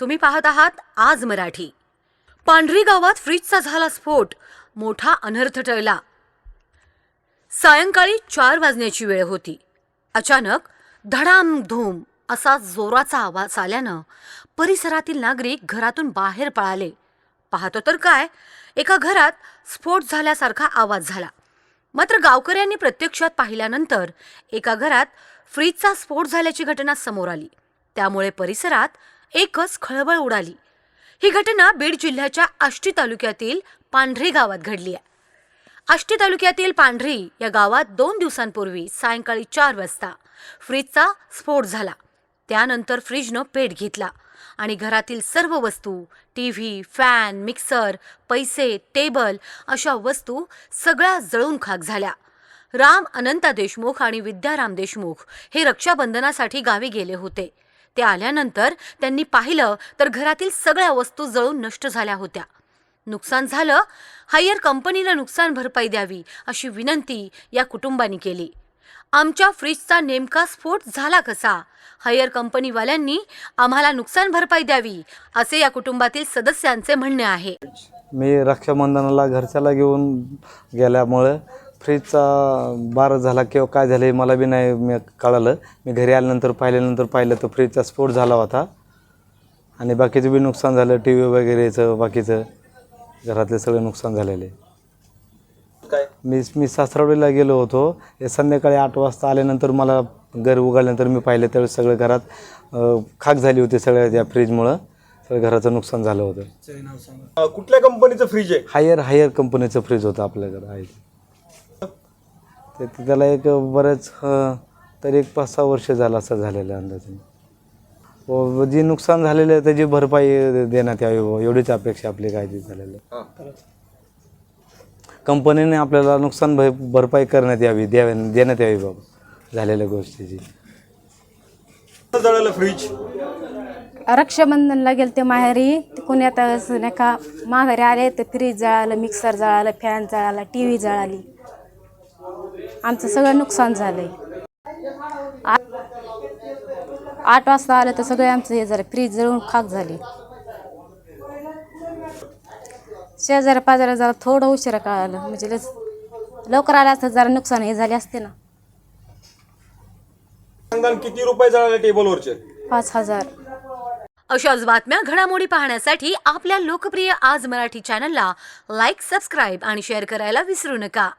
तुम्ही पाहत आहात आज मराठी. पांढरी गावात फ्रीजचा झाला स्फोट. मोठा अनर्थ टळला. सायंकाळी चार वाजण्याची वेळ होती. अचानक धडाम धूम असा जोराचा आवाज आल्यानं परिसरातील नागरिक घरातून बाहेर पळाले. पाहतो तर काय एका घरात स्फोट झाल्यासारखा आवाज झाला. मात्र गावकऱ्यांनी प्रत्यक्षात पाहिल्यानंतर एका घरात फ्रीजचा स्फोट झाल्याची घटना समोर आली. त्यामुळे परिसरात एकच खळबळ उडाली. ही घटना बीड जिल्ह्याच्या आष्टी तालुक्यातील पांढरी गावात घडली आहे. आष्टी तालुक्यातील पांढरी या गावात दोन दिवसांपूर्वी सायंकाळी चार वाजता फ्रीजचा स्फोट झाला. त्यानंतर फ्रीजनं पेट घेतला आणि घरातील सर्व वस्तू टी व्ही फॅन मिक्सर पैसे टेबल अशा वस्तू सगळ्या जळून खाक झाल्या. राम अनंता देशमुख आणि विद्याराम देशमुख हे रक्षाबंधनासाठी गावी गेले होते. ते आल्यानंतर त्यांनी पाहिलं तर घरातील सगळ्या वस्तू जळून नष्ट झाल्या होत्या. नुकसान झालं हायर कंपनीला नुकसान भरपाई द्यावी अशी विनंती या कुटुंबांनी केली. आमच्या फ्रीजचा नेमका स्फोट झाला कसा? हायर कंपनीवाल्यांनी आम्हाला नुकसान भरपाई द्यावी असे या कुटुंबातील सदस्यांचे म्हणणे आहे. मी रक्षाबंधनाला घरच्याला घेऊन गेल्यामुळे फ्रीजचा बार झाला किंवा काय झालं हे मला बी नाही मी कळालं. मी घरी आल्यानंतर पाहिल्यानंतर पाहिलं तर फ्रीजचा स्फोट झाला होता. आणि बाकीचं बी नुकसान झालं टी व्ही वगैरेचं बाकीचं. घरातले सगळे नुकसान झालेले. काय? मी मी सासरवडीला गेलो होतो. हे संध्याकाळी आठ वाजता आल्यानंतर मला घर उघडल्यानंतर मी पाहिलं त्यावेळेस सगळं घरात खाक झाली होती सगळ्या त्या फ्रीजमुळं. सगळं घराचं नुकसान झालं होतं. कुठल्या कंपनीचं फ्रीज आहे? हायर हायर कंपनीचं फ्रीज होतं आपल्याकडं. आहे ते ते त्याला एक बरेच तरी एक पाच सहा वर्ष झालं असं झालेलं आहे अंदाजे. व जे नुकसान झालेलं आहे त्याची भरपाई देण्यात यावी बुवा, एवढीच अपेक्षा आपली काय ती झालेलं आहे. कंपनीने आपल्याला नुकसान भर भरपाई करण्यात यावी द्यावी देण्यात यावी बाबा झालेल्या गोष्टीची. जळालं फ्रीज रक्षाबंधनला गेले ते माहेरी तिकून येता असं नाही का माघारी आले तर फ्रीज जळालं मिक्सर जळालं फॅन जळाला टी व्ही जळाली. आमचं सगळं नुकसान झालंय. आठ आठ वाजता आलं तर सगळे आमचं हे झालं फ्रीज जळून खाक झाली. शेजाऱ्या पाजाऱ्या जरा थोडं उशिरा कळालं. म्हणजे लस- लवकर आलं असतं जरा नुकसान हे झाले असते ना. सांगाल किती रुपये जळाले टेबलवरचे? पाच हजार. अशाच बातम्या घडामोडी पाहण्यासाठी आपल्या लोकप्रिय आज मराठी चॅनलला लाईक सबस्क्राईब आणि शेअर करायला विसरू नका.